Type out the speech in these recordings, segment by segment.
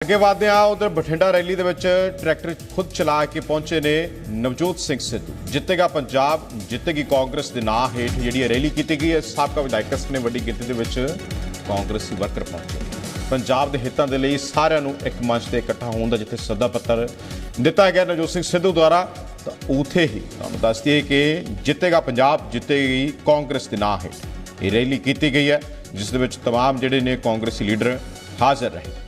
ਅੱਗੇ ਵਧਦੇ ਆ ਉਧਰ ਬਠਿੰਡਾ ਰੈਲੀ ਦੇ ਵਿੱਚ ਟਰੈਕਟਰ ਖੁਦ ਚਲਾ ਕੇ ਪਹੁੰਚੇ ਨੇ ਨਵਜੋਤ ਸਿੰਘ ਸਿੱਧੂ ਜਿੱਤੇਗਾ ਪੰਜਾਬ ਜਿੱਤੇਗੀ ਕਾਂਗਰਸ ਦੇ ਨਾਂ ਹੇਠ ਜਿਹੜੀ ਇਹ ਰੈਲੀ ਕੀਤੀ ਗਈ ਹੈ ਸਾਬਕਾ ਵਿਧਾਇਕ ਨੇ ਵੱਡੀ ਗਿਣਤੀ ਦੇ ਵਿੱਚ ਕਾਂਗਰਸੀ ਵਰਕਰ ਪਹੁੰਚੇ ਪੰਜਾਬ ਦੇ ਹਿੱਤਾਂ ਦੇ ਲਈ ਸਾਰਿਆਂ ਨੂੰ ਇੱਕ ਮੰਚ ਤੇ ਇਕੱਠਾ ਹੋਣ ਦਾ ਜਿੱਥੇ ਸੱਦਾ ਪੱਤਰ ਦਿੱਤਾ ਗਿਆ ਨਵਜੋਤ ਸਿੰਘ ਸਿੱਧੂ ਦੁਆਰਾ ਤਾਂ ਉਥੇ ਹੀ ਤੁਹਾਨੂੰ ਦੱਸ ਦਈਏ ਕਿ ਜਿੱਤੇਗਾ ਪੰਜਾਬ ਜਿੱਤੇਗੀ ਕਾਂਗਰਸ ਦੇ ਨਾਂ ਹੇਠ ਇਹ ਰੈਲੀ ਕੀਤੀ ਗਈ ਹੈ ਜਿਸ ਦੇ ਵਿੱਚ तमाम ਜਿਹੜੇ ਨੇ ਕਾਂਗਰਸੀ ਲੀਡਰ ਹਾਜ਼ਰ ਰਹੇ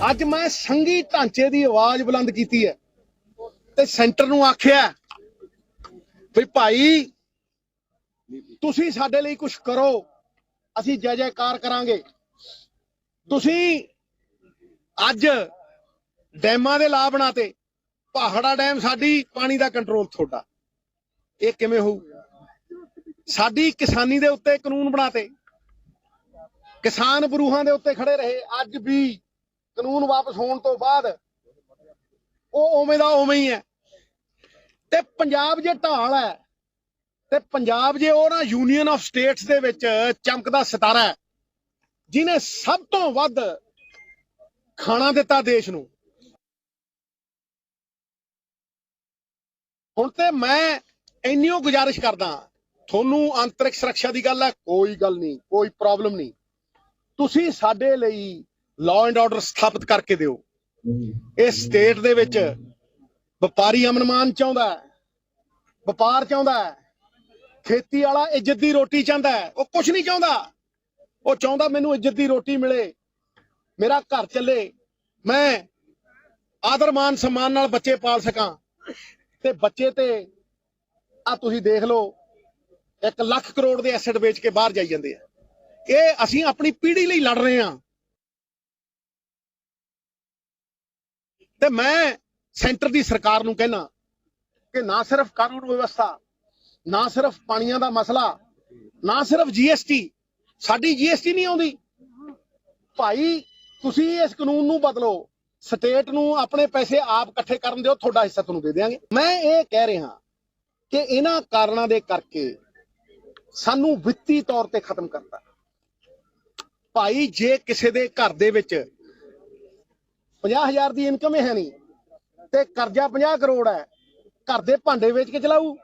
ਅੱਜ ਮੈਂ ਸੰਗੀ ਢਾਂਚੇ ਦੀ ਆਵਾਜ਼ ਬੁਲੰਦ ਕੀਤੀ ਹੈ ਤੇ ਸੈਂਟਰ ਨੂੰ ਆਖਿਆ ਵੀ ਭਾਈ, ਤੁਸੀਂ ਸਾਡੇ ਲਈ ਕੁਝ ਕਰੋ, ਅਸੀਂ ਜੈ ਜੈਕਾਰ ਕਰਾਂਗੇ। ਤੁਸੀਂ ਅੱਜ ਡੈਮਾਂ ਦੇ ਲਾ ਬਣਾਤੇ, ਪਹਾੜਾ ਡੈਮ ਸਾਡੀ, ਪਾਣੀ ਦਾ ਕੰਟਰੋਲ ਤੁਹਾਡਾ। ਇਹ ਕਿਵੇਂ ਹੋਊ? ਸਾਡੀ ਕਿਸਾਨੀ ਦੇ ਉੱਤੇ ਕਾਨੂੰਨ ਬਣਾਤੇ, ਕਿਸਾਨ ਬਰੂਹਾਂ ਦੇ ਉੱਤੇ ਖੜੇ ਰਹੇ, ਅੱਜ ਵੀ ਕਾਨੂੰਨ ਵਾਪਸ ਹੋਣ ਤੋਂ ਬਾਅਦ ਉਹ ਉਵੇਂ ਦਾ ਉਵੇਂ ਹੀ ਹੈ। ਤੇ ਪੰਜਾਬ ਜੇ ਢਾਲ ਹੈ, ਤੇ ਪੰਜਾਬ ਜੇ ਉਹ ਨਾ ਯੂਨੀਅਨ ਆਫ ਸਟੇਟਸ ਦੇ ਵਿੱਚ ਚਮਕਦਾ ਸਿਤਾਰਾ ਹੈ ਜਿਨੇ ਸਭ ਤੋਂ ਵੱਧ ਖਾਣਾ ਦਿੱਤਾ ਦੇਸ਼ ਨੂੰ। ਹੁਣ ਤੇ ਮੈਂ ਇੰਨੀਓ ਗੁਜ਼ਾਰਿਸ਼ ਕਰਦਾ ਤੁਹਾਨੂੰ ਅੰਤਰਿਕ ਸੁਰੱਖਿਆ ਦੀ ਗੱਲ ਹੈ, ਕੋਈ ਗੱਲ ਨਹੀਂ, ਕੋਈ ਪ੍ਰੋਬਲਮ ਨਹੀਂ। ਤੁਸੀਂ ਸਾਡੇ ਲਈ ਲਾਅ ਐਂਡ ਆਰਡਰ ਸਥਾਪਿਤ ਕਰਕੇ ਦਿਓ। ਇਹ ਸਟੇਟ ਦੇ ਵਿੱਚ ਵਪਾਰੀ ਅਮਨਮਾਨ ਚਾਹੁੰਦਾ ਹੈ, ਵਪਾਰ ਚਾਹੁੰਦਾ ਹੈ, ਖੇਤੀ ਵਾਲਾ ਇੱਜ਼ਤ ਦੀ ਰੋਟੀ ਚਾਹੁੰਦਾ ਹੈ, ਉਹ ਕੁਝ ਨਹੀਂ ਚਾਹੁੰਦਾ। ਉਹ ਚਾਹੁੰਦਾ ਮੈਨੂੰ ਇੱਜ਼ਤ ਦੀ ਰੋਟੀ ਮਿਲੇ, ਮੇਰਾ ਘਰ ਚੱਲੇ, ਮੈਂ ਆਦਰ, ਮਾਨ, ਸਨਮਾਨ ਨਾਲ ਬੱਚੇ ਪਾਲ ਸਕਾਂ। ਤੇ ਬੱਚੇ ਤੇ ਆ ਤੁਸੀਂ ਦੇਖ ਲਓ 1 ਲੱਖ ਕਰੋੜ ਦੇ ਐਸੈਟ ਵੇਚ ਕੇ ਬਾਹਰ ਜਾਈ ਜਾਂਦੇ ਆ। ਇਹ ਅਸੀਂ ਆਪਣੀ ਪੀੜ੍ਹੀ ਲਈ ਲੜ ਰਹੇ ਹਾਂ। ਤੇ ਮੈਂ ਸੈਂਟਰ ਦੀ ਸਰਕਾਰ ਨੂੰ ਕਹਿਣਾ ਕਿ ਨਾ ਸਿਰਫ ਕਾਨੂੰਨ ਵਿਵਸਥਾ, ਨਾ ਸਿਰਫ ਪਾਣੀਆਂ ਦਾ ਮਸਲਾ, ਨਾ ਸਿਰਫ ਜੀਐਸਟੀ ਸਾਡੀ ਜੀਐਸਟੀ ਨਹੀਂ ਆਉਂਦੀ। ਭਾਈ, ਤੁਸੀਂ ਇਸ ਕਾਨੂੰਨ ਨੂੰ ਬਦਲੋ, ਸਟੇਟ ਨੂੰ ਆਪਣੇ ਪੈਸੇ ਆਪ ਇਕੱਠੇ ਕਰਨ ਦਿਓ, ਤੁਹਾਡਾ ਹਿੱਸਾ ਤੁਹਾਨੂੰ ਦੇ ਦੇਵਾਂਗੇ ਮੈਂ ਇਹ ਕਹਿ ਰਿਹਾ ਕਿ ਇਹਨਾਂ ਕਾਰਨਾਂ ਦੇ ਕਰਕੇ ਸਾਨੂੰ ਵਿੱਤੀ ਤੌਰ ਤੇ ਖਤਮ ਕਰਤਾ। ਭਾਈ, ਜੇ ਕਿਸੇ ਦੇ ਘਰ ਦੇ ਵਿੱਚ 50000 ਦੀ ਇਨਕਮ ਹੈ ਨਹੀਂ। ਤੇ ਕਰਜ਼ਾ 50 ਕਰੋੜ ਹੈ। ਘਰ ਦੇ ਭਾਂਡੇ ਵੇਚ ਕੇ ਚਲਾਊ।